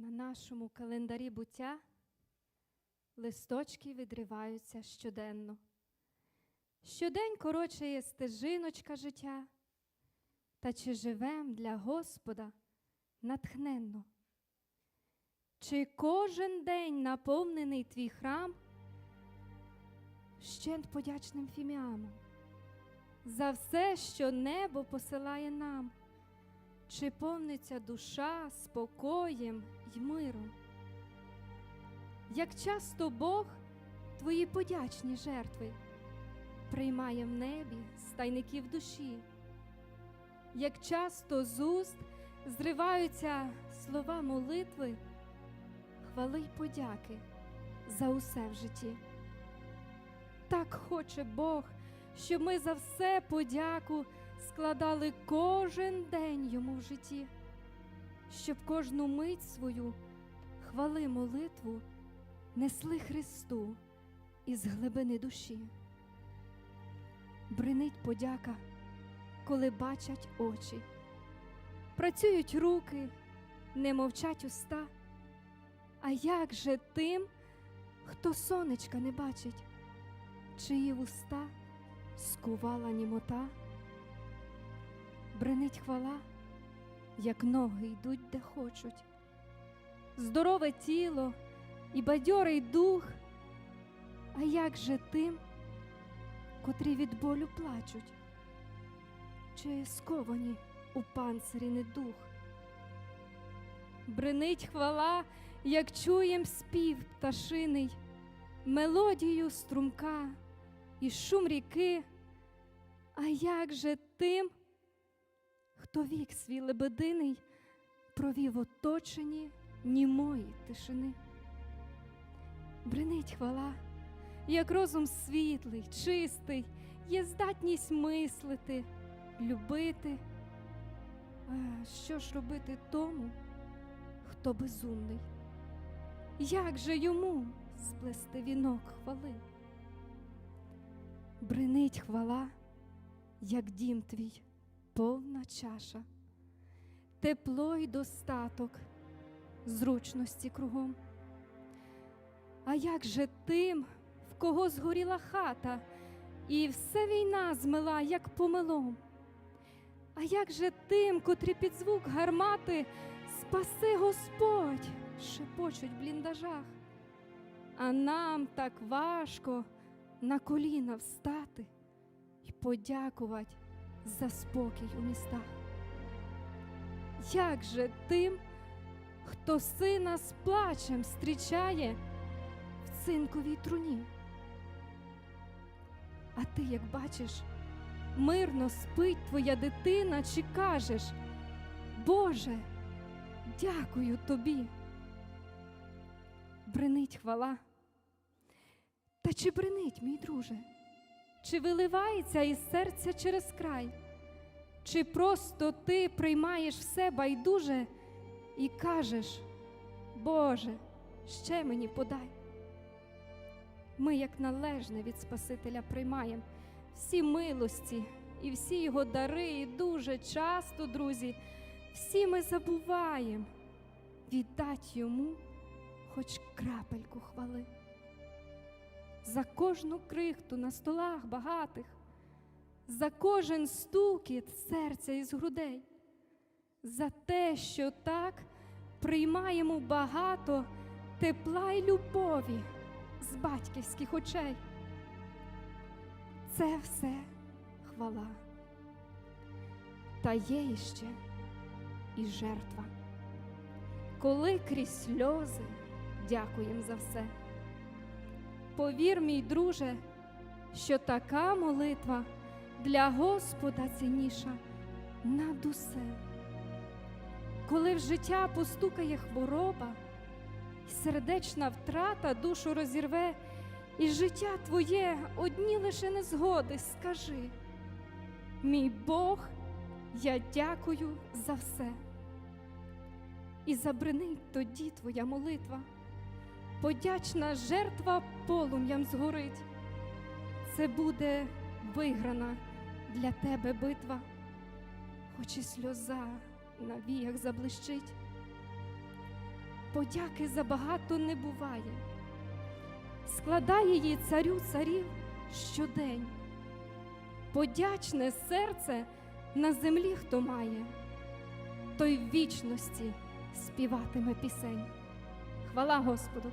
На нашому календарі буття листочки відриваються щоденно. Щодень корочає стежиночка життя, та чи живем для Господа натхненно? Чи кожен день наповнений твій храм щент подячним фіміамом за все, що небо посилає нам? Чи повниться душа спокоєм й миром? Як часто Бог твої подячні жертви приймає в небі з тайників душі, як часто з уст зриваються слова молитви, хвали й подяки за усе в житті. Так хоче Бог, щоб ми за все подяку складали кожен день йому в житті, щоб кожну мить свою хвали молитву несли Христу із глибини душі. Бринить подяка, коли бачать очі, працюють руки, не мовчать уста. А як же тим, хто сонечка не бачить, чиї вуста скувала німота? Бренить хвала, як ноги йдуть, де хочуть, здорове тіло і бадьорий дух, а як же тим, котрі від болю плачуть, чи сковані у панцирі недух? Бренить хвала, як чуєм спів пташиний, мелодію струмка і шум ріки, а як же тим, хто вік свій лебединий провів оточені німої тишини. Бринить хвала, як розум світлий, чистий, є здатність мислити, любити. А що ж робити тому, хто безумний? Як же йому сплести вінок хвали? Бринить хвала, як дім твій повна чаша, тепло й достаток, зручності кругом. А як же тим, в кого згоріла хата, і все війна змила, як помилом? А як же тим, котрі під звук гармати спаси Господь, шепочуть в бліндажах? А нам так важко на коліна встати і подякувати за спокій у містах. Як же тим, хто сина з плачем зустрічає в цинковій труні? А ти, як бачиш, мирно спить твоя дитина, чи кажеш, Боже, дякую тобі. Бринить хвала. Та чи бринить, мій друже? Чи виливається із серця через край? Чи просто ти приймаєш все байдуже і кажеш, Боже, ще мені подай? Ми, як належне від Спасителя, приймаємо всі милості і всі його дари, і дуже часто, друзі, всі ми забуваємо віддати йому хоч крапельку хвали за кожну крихту на столах багатих, за кожен стукіт серця із грудей, за те, що так приймаємо багато тепла й любові з батьківських очей. Це все хвала. Та є іще і жертва. Коли крізь сльози дякуєм за все. Повір, мій друже, що така молитва для Господа цінніша над усе. Коли в життя постукає хвороба, і сердечна втрата душу розірве, і життя твоє одні лише незгоди, скажи, мій Бог, я дякую за все. І забринить тоді твоя молитва подячна жертва полум'ям згорить. Це буде виграна для тебе битва, хоч і сльоза на віях заблищить. подяки забагато не буває. Складає її царю царів щодень. Подячне серце на землі хто має, той в вічності співатиме пісень. Хвала Господу!